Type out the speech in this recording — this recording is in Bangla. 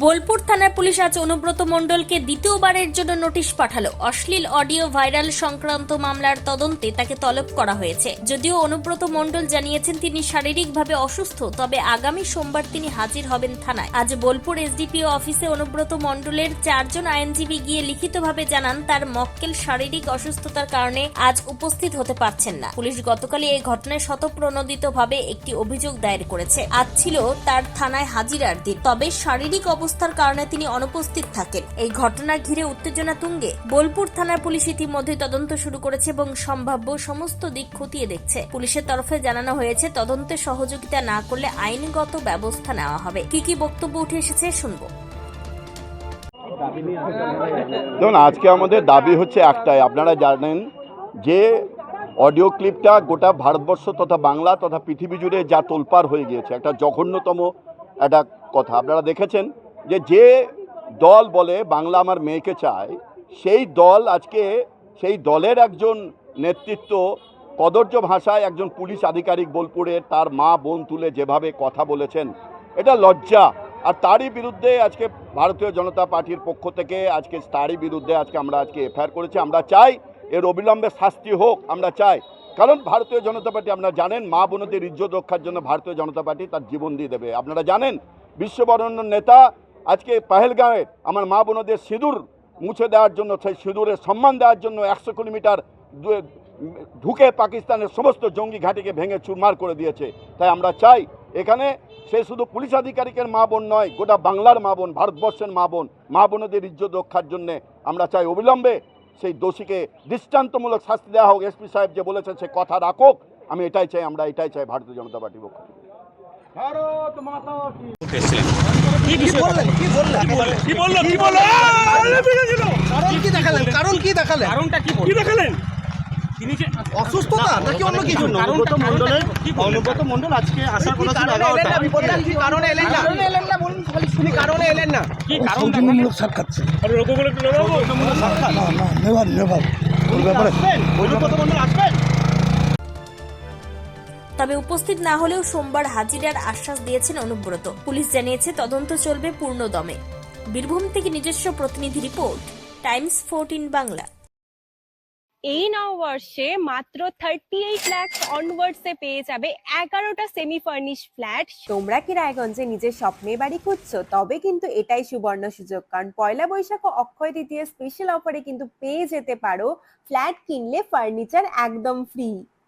বোলপুর থানার পুলিশ আজ অনুব্রত মণ্ডলকে দ্বিতীয়বারের জন্য নোটিশ পাঠালো। অশ্লীল অডিও ভাইরাল সংক্রান্ত মামলার তদন্তে তাকে তলব করা হয়েছে। যদিও অনুব্রত মণ্ডল জানিয়েছেন তিনি শারীরিকভাবে অসুস্থ, তবে আগামী সোমবার তিনি হাজির হবেন থানায়। আজ বোলপুর এসডিপিও অফিসে অনুব্রত মণ্ডলের চারজন আইনজীবী গিয়ে লিখিতভাবে জানান, তার মক্কেল শারীরিক অসুস্থতার কারণে আজ উপস্থিত হতে পারছেন না। পুলিশ গতকালই এই ঘটনায় শতপ্রণোদিতভাবে একটি অভিযোগ দায়ের করেছে। আজ ছিল তার থানায় হাজিরার দিন। তবে শারীরিক অবস্থার কারণে তিনি অনুপস্থিত থাকেন। এই ঘটনার ঘিরে উত্তেজনা তুঙ্গে। বোলপুর থানার পুলিশ ইতিমধ্যে তদন্ত শুরু করেছে এবং সম্ভাব্য সমস্ত দিক খতিয়ে দেখছে। পুলিশের তরফে জানানো হয়েছে, তদন্তে সহযোগিতা না করলে আইনগত ব্যবস্থা নেওয়া হবে। কি কি বক্তব্য উঠে এসেছে, শুনব। দেখুন, আজকে আমাদের দাবি হচ্ছে একটাই। আপনারা জানেন যে অডিও ক্লিপটা গোটা ভারতবর্ষ তথা বাংলা তথা পৃথিবী জুড়ে যা তোলপাড় হয়ে গিয়েছে। একটা জঘন্যতম একটা কথা। আপনারা দেখেছেন যে যে দল বলে বাংলা আমার মেয়েকে চায়, সেই দল আজকে, সেই দলের একজন নেতৃত্ব কদর্য ভাষায় একজন পুলিশ আধিকারিক বোলপুরে তার মা বোন তুলে যেভাবে কথা বলেছেন, এটা লজ্জা। আর তারই বিরুদ্ধে আজকে ভারতীয় জনতা পার্টির পক্ষ থেকে আজকে তারই বিরুদ্ধে আজকে আমরা আজকে এফআইআর করেছি। আমরা চাই এর অবিলম্বে শাস্তি হোক, আমরা চাই। কারণ ভারতীয় জনতা পার্টি, আপনারা জানেন, মা বোনদের ইজ্জত রক্ষার জন্য ভারতীয় জনতা পার্টি তার জীবন দিয়ে দেবে। আপনারা জানেন, বিশ্ববরণ্য নেতা আজকে পাহেলগাঁওয়ে আমার মা বোনদের সিঁদুর মুছে দেওয়ার জন্য, সেই সিঁদুরের সম্মান দেওয়ার জন্য একশো কিলোমিটার ঢুকে পাকিস্তানের সমস্ত জঙ্গি ঘাঁটিকে ভেঙে চুরমার করে দিয়েছে। তাই আমরা চাই এখানে সে শুধু পুলিশ আধিকারিকের মা বোন নয়, গোটা বাংলার মা বোন, ভারতবর্ষের মা বোন, মা বোনদের ইজ্জত রক্ষার জন্যে আমরা চাই অবিলম্বে সেই দোষীকে দৃষ্টান্তমূলক শাস্তি দেওয়া হোক। এসপি সাহেব যে বলেছেন সে কথা রাখুক। আমি এটাই চাই, আমরা এটাই চাই ভারতীয় জনতা পার্টির পক্ষ থেকে। কি। বললেন? কি বললেন? কি বলল? কি বলল? আরে বেড়ে গেল। কারণ কি দেখালেন? কারণ কি দেখালেন? কারণটা কি কি দেখালেন? তিনি যে অসুস্থতা নাকি অন্য কিছু? অনুব্রত মণ্ডলের অনুব্রত মণ্ডল আজকে আসার কথা ছিল এগারোটা কি কারণে এলেন না? কারণে এলেন না বলুন তিনি কারণে এলেন না? কি কারণ? সৌজন্যমূলক সাক্ষাৎ ছিল। আরে রোগ বলে নেব না না নেভার নেভার ওই ব্যাপারে অনুব্রত মণ্ডল আসবেন? তবে উপস্থিত না হলেও সোমবার হাজিরার আশ্বাস দিয়েছেন অনুব্রত। পুলিশ জানিয়েছে তদন্ত চলবে পূর্ণ দমে বীরভূম থেকে নিজস্ব প্রতিনিধি রিপোর্ট টাইমস ফোরটিন বাংলা। এই নববর্ষে মাত্র থার্টি এইট ল্যাক্স অনওয়ার্ডসে পেয়ে যাবে এগারোটা সেমি ফার্নিশ ফ্ল্যাট তোমরা কি রায়গঞ্জে নিজের স্বপ্নের বাড়ি খুঁজছো? তবে কিন্তু এটাই সুবর্ণ সুযোগ কারণ পয়লা বৈশাখ ও অক্ষয় তৃতীয় স্পেশাল অফারে কিন্তু পেয়ে যেতে পারো। ফ্ল্যাট কিনলে ফার্নিচার একদম ফ্রি